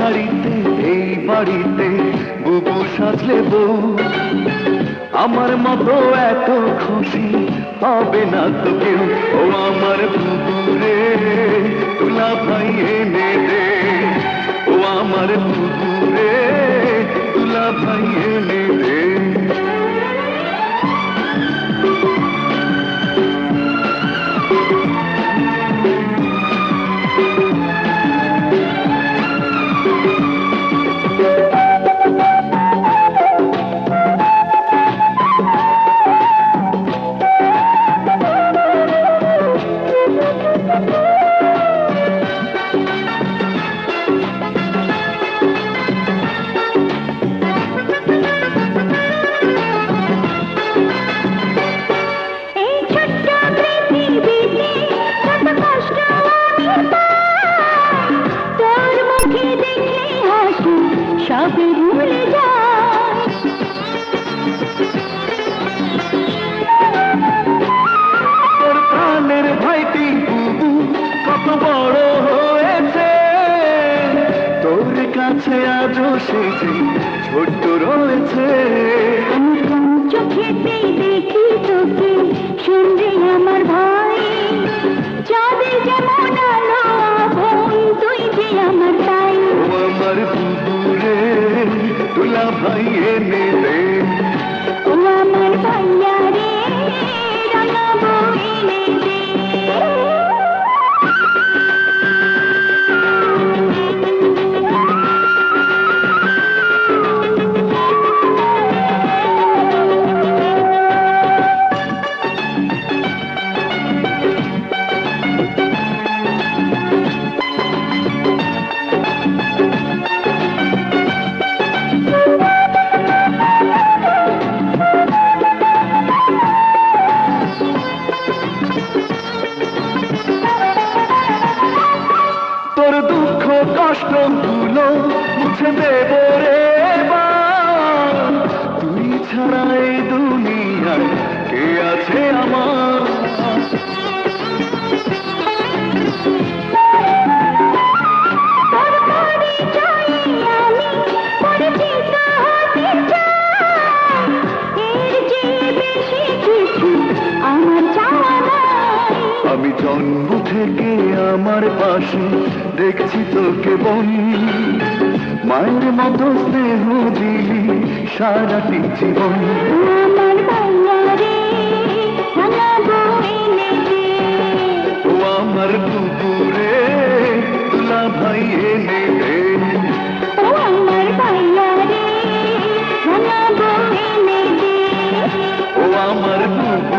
শাড়িতে এই বাড়িতে বুবু সাজলে বউ। আমার মতো এত খুশি হবে না তো কেউ। ও আমার বুবু রে, তুলা ভাই এনে দে। ও আমার বুবু রে, তুলা ভাই এনে দে। সবই ভুলে যায় ভাইটি কত বড় হয়েছে। তোর কাছে আজও সে যে রয়েছে। আমি চোখেতেই দেখি তোকে আমার ভাই কষ্টগুলো মুছে দেব রে বা। তুই ছাড়া আমি জন্ম থেকে আমার পাশে দেখছি তোকে বনি। মায়ের মতো স্নেহ দিলি সারাটি জীবন। আমার দুপুরে ভাই এনে দে। আমার দুপুরে